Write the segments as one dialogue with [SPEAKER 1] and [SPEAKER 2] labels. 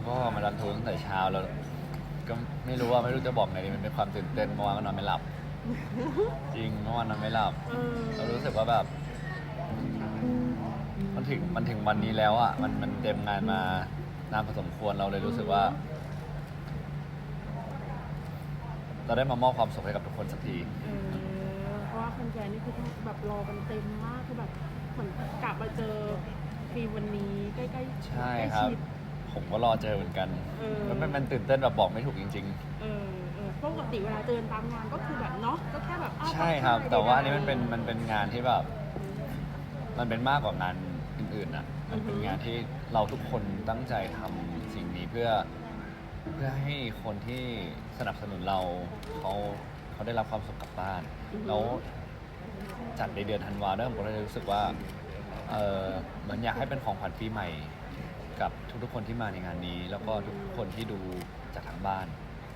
[SPEAKER 1] แล้วก็มารันทูตั้งแต่เช้าแล้ว ก็ไม่รู้ว่าไม่รู้จะบอกไงดีมันเป็นความตื่นเต้นเมื่อวานก็นอนไม่หลับ จริงเมื่อวานนอนไม่หลับ
[SPEAKER 2] เออ
[SPEAKER 1] เรารู้สึกว่าแบบ มันถึงมันถึงวันนี้แล้วอะมันมันเต็มงานมานานพอสมควรเราเลยรู้สึกว่า เราได้มามอบความสุขให้กับทุกคนสักที
[SPEAKER 2] เออเพราะว่าแฟนๆนี่คือแบบรอกันเต็มมากคือแบบเหมือนกลับมาเจอฟีวันนี้ใกล้ๆ
[SPEAKER 1] ใช่
[SPEAKER 2] ใกล้
[SPEAKER 1] ครับ
[SPEAKER 2] ชิด
[SPEAKER 1] ผมก็รอเจอเหมือนกัน
[SPEAKER 2] เออ
[SPEAKER 1] มันมันมันตื่นเต้นแบบบอกไม่ถูกจริง
[SPEAKER 2] เออเออปกติเวลาเจอตามงานก็คือแบบเนาะก็แค่แบบอ้าว
[SPEAKER 1] ๆ ใช่ครับ
[SPEAKER 2] ทักทย
[SPEAKER 1] แต่ว่าอันนี้
[SPEAKER 2] ใดๆ
[SPEAKER 1] มันเป็นมันเป็นงานที่แบบ มันเป็นมากกว่างานอื่นๆนะมันเป็น
[SPEAKER 2] อือฮึ
[SPEAKER 1] งานที่เราทุกคนตั้งใจทำสิ่งนี้เพื่อ เพื่อให้คนที่สนับสนุนเราเขาเขาได้รับความสุขกลับบ้านแล้วจัดในเดือนธันวาด้วยผมก็เลยรู้สึกว่าเออเหมือนอยากให้เป็นของขวัญปีใหม่ กับทุกๆคนที่มาในงานนี้ แล้วก็ทุกๆคนที่ดูจากทางบ้าน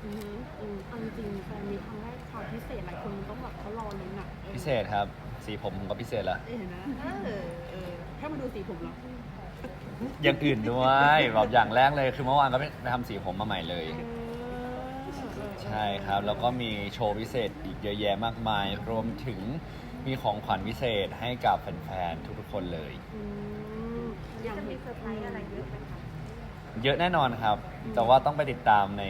[SPEAKER 2] อืมอืมเอาจริงๆแฟนมีครั้งแรกความพิเศษหลายคนต้องแบบเขารอลุ้นอะออ
[SPEAKER 1] พิเศษครับ สีผมผมก็พิเศษแล้ว
[SPEAKER 2] เห็นนะเออเออแค่มาดูสีผมแล้ว
[SPEAKER 1] อย่างอื่นด้วยแบบอย่างแรกเลยคือเมื่อวานก็ไปทำสีผมมาใหม่เลย
[SPEAKER 2] เออเออ
[SPEAKER 1] ใช่ครับ แล้วก็มีโชว์พิเศษอีกเยอะแยะมากมาย รวมถึงมีของขวัญพิเศษให้กับแฟนๆทุกๆคนเลย
[SPEAKER 2] อืม อย่าง
[SPEAKER 3] จะมี
[SPEAKER 2] เห็น
[SPEAKER 3] เซอร์ไพรส์อะไรเยอะไหมคะ
[SPEAKER 1] เยอะแน่นอนครับแต่ว่าต้องไปติดตามใน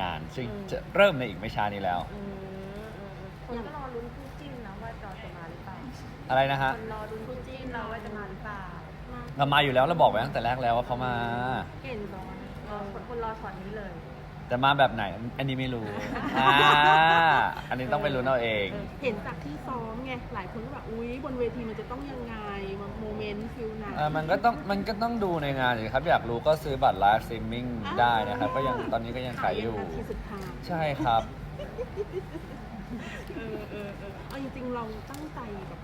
[SPEAKER 1] งาน ซึ่งจะเริ่มในอีกไม่ช้านี้แล้ว
[SPEAKER 2] เออเออเออ
[SPEAKER 3] คน
[SPEAKER 2] อย่าง
[SPEAKER 3] ก็รอลุ้นคู่จิ้นนะว่าจอจะมาหรือเปล่า
[SPEAKER 1] อะไรนะฮะ
[SPEAKER 3] คนรอลุ้นคู่จิ้นเราว่าจะมาหรือเปล่า
[SPEAKER 1] เรามาอยู่แล้วเราบอกไว้ตั้งแต่แรกแล้วว่าเขามา
[SPEAKER 2] เห็นตอน
[SPEAKER 3] เออคนคนรอช็อตนี้เลย
[SPEAKER 1] แต่มาแบบไหน อันนี้ไม่รู้อ่าอันนี้ต้องไปรู้นเอาเอง
[SPEAKER 2] เห็นจากที่ซ้อมไงหลายคนก็แบบอุ๊ยบนเวทีมันจะต้องยังไงมันโมเมนต์ฟิลไหน
[SPEAKER 1] เอ่อมันก็ต้องมันก็ต้องดูในงานสิครับ อยากรู้ก็ซื้อบัตรไลฟ์สตรีมมิ่งได้นะครับ ก็ยังตอนนี้ก็ยังขายอยู่
[SPEAKER 2] นาทีสุดท้าย
[SPEAKER 1] ใช่ครับ
[SPEAKER 2] เออเออเออเอาจริงๆ เราตั้งใจแบบ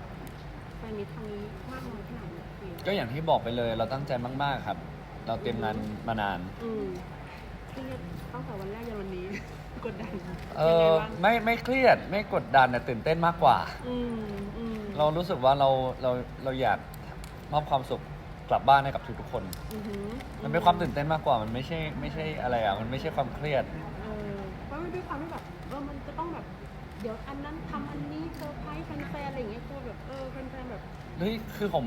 [SPEAKER 2] แฟนมีทางนี้มากน้อยขนาดไหนพี่
[SPEAKER 1] ก็อย่างที่บอกไปเลยเราตั้งใจมาก ๆ ครับ เราเตรียมงานมานาน
[SPEAKER 2] อืม เครียดตั้งแต่วันแรกยันวันนี้ กดดัน
[SPEAKER 1] เอ
[SPEAKER 2] ยังไง
[SPEAKER 1] อ
[SPEAKER 2] บ้าง
[SPEAKER 1] ไม่ไม่เครียดไม่กดดันแต่ตื่นเต้นมากกว่า
[SPEAKER 2] อืมอืม
[SPEAKER 1] เรารู้สึกว่าเราเราเราอยากมอบความสุขกลับบ้านให้กับทุกๆคน
[SPEAKER 2] อือหือ
[SPEAKER 1] มันเป็นความตื่นเต้นมากกว่ามันไม่ใช่ไม่ใช่อะไรอะมันไม่ใช่ความเครียด
[SPEAKER 2] เออเพราะมันด้วยความที่แบบเออมันจะต้องแบบ เดี๋ยวอันนั้นทำอันนี้เซอร์ไพรส์แฟนๆอะไรอย่างเงี้ยกลัวแบบเออแฟนๆแบบ
[SPEAKER 1] เฮ้ยคือผม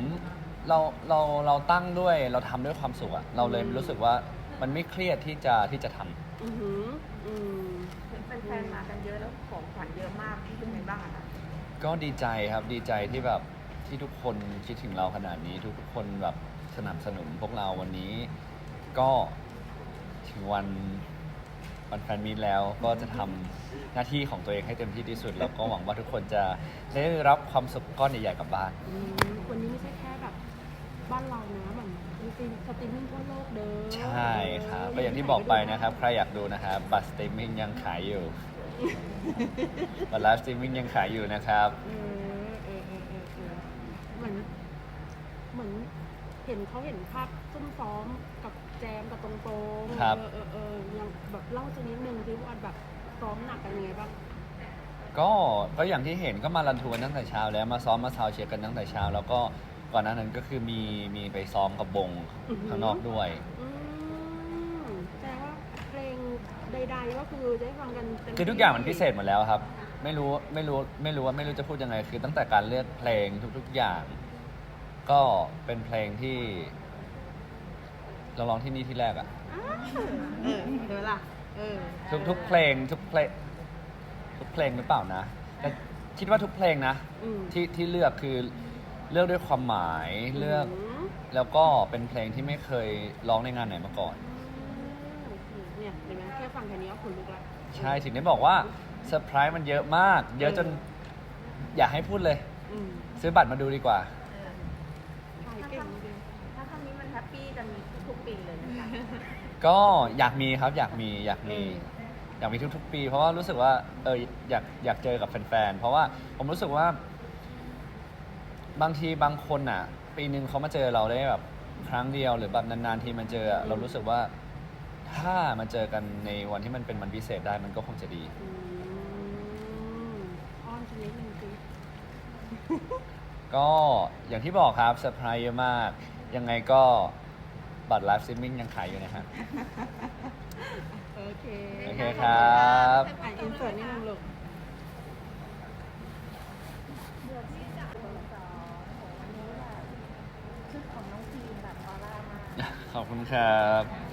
[SPEAKER 1] เราเราเราตั้งด้วยเราทำด้วยความสุขอะเราเลยรู้สึกว่า มันไม่เครียดที่จะที่จะทำ
[SPEAKER 2] อือหืออืม
[SPEAKER 3] แฟนๆมากันเยอะแล้วของขวัญเยอะมากเป็นไงบ้างอะคะ
[SPEAKER 1] ก็ดีใจครับดีใจที่แบบที่ทุกคนคิดถึงเราขนาดนี้ ทุกๆคนแบบสนับสนุนพวกเราวันนี้ ก็ถึงวันวันแฟนมีตแล้วก็จะทำหน้าที่ของตัวเองให้เต็มที่ที่สุด แล้วก็หวังว่าทุกคนจะได้รับความสุขก้อนใหญ่ๆกลับบ้าน
[SPEAKER 2] อืมวันนี้ไม่ใช่แค่แบบบ้านเรานะเหมือน จริงๆสตรีมมิ่งทั่วโลกเด้อ
[SPEAKER 1] ใช่ครับก็อย่างที่บอกไปนะครับ ใครอยากดูนะครับบัตรสตรีมมิ่งยังขายอยู่ บัตรไลฟ์สตรีมมิ่งยังขายอยู่นะครับ
[SPEAKER 2] เออเออเออเออเออเหมือนเหมือนเห็นเขาเห็นภาพซุ่มซ้อมกับแจมกับตรงโตง
[SPEAKER 1] ครับ
[SPEAKER 2] เออเออเออยังแบบเล่าสักนิดนึงที่ว่าแบบซ้อมหนักกันยังไงบ้าง
[SPEAKER 1] ก็ก็อย่างที่เห็นก็มารันทูกันตั้งแต่เช้าแล้วมาซ้อมมาซาวด์เชียร์กันตั้งแต่เช้า แล้วก็ ก่อนหน้านั้นก็คือมีมีไปซ้อมกับบง
[SPEAKER 2] อือหือ
[SPEAKER 1] ข้างนอกด้วย
[SPEAKER 2] อืมแสดงว่าเพลงใดๆก็คือจะได้ฟังกันเต็ม
[SPEAKER 1] คือทุกอย่างมันพิเศษหมดแล้วครับ ไม่รู้ไม่รู้ไม่รู้ว่าไม่รู้จะพูดยังไง คือตั้งแต่การเลือกเพลงทุก ๆอย่าง ก็เป็นเพลงที่ เราร้องที่นี่ที่แรกอะ
[SPEAKER 2] อ่าเออเดี๋ยวล่ะ เออ
[SPEAKER 1] ทุกทุกเพลงทุกเพลงทุกเพลงหรือเปล่านะแต่คิดว่าทุกเพลงนะ
[SPEAKER 2] อืม
[SPEAKER 1] ที่ที่เลือกคือ เลือกด้วยความหมายเลือก
[SPEAKER 2] ม
[SPEAKER 1] แล้วก็เป็นเพลงที่ไม่เคยร้องในงานไหนมาก่อน
[SPEAKER 2] เนี่ยเห็นไหมแค่ฟังแค่นี้ก็ขนลุกละ
[SPEAKER 1] ใช่ถึงได้บอกว่าเซอร์ไพรส์มันเยอะมาก เยอะจน อยากให้พูดเลย
[SPEAKER 2] อืม
[SPEAKER 1] ซื้อบัตรมาดูดีกว่า
[SPEAKER 3] เออ
[SPEAKER 2] ถ่ายเก่งจริง
[SPEAKER 3] ถ้าครั้งนี้มันแฮปปี้จะมีทุกๆปีเลยนะคะ
[SPEAKER 1] ก็อยากมีครับอยากมีอยากมี อยากมีทุกๆ ปี เพราะว่ารู้สึกว่าเอออยากอยากเจอกับแฟนๆเพราะว่าผมรู้สึกว่า บางทีบางคนอะ ปีหนึ่งเขามาเจอเราได้แบบครั้งเดียวหรือแบบนานๆทีมาเจออะเรารู้สึกว่าถ้ามาเจอกันในวันที่มันเป็นวันพิเศษได้มันก็คงจะดี
[SPEAKER 2] อืมอ้อนชนิดนึงสิ
[SPEAKER 1] ก็อย่างที่บอกครับเซอร์ไพรส์เยอะมาก ยังไงก็บัตรไลฟ์ซิมมิ่งยังขายอยู่นะฮะครับ
[SPEAKER 2] อะอินเสิร์ตนี่นึงลูก
[SPEAKER 3] เดือนที่จากคนสองโหวันนี้แบบชุดของน้องทีมแบบออร่ามาก
[SPEAKER 1] ขอบคุณครับ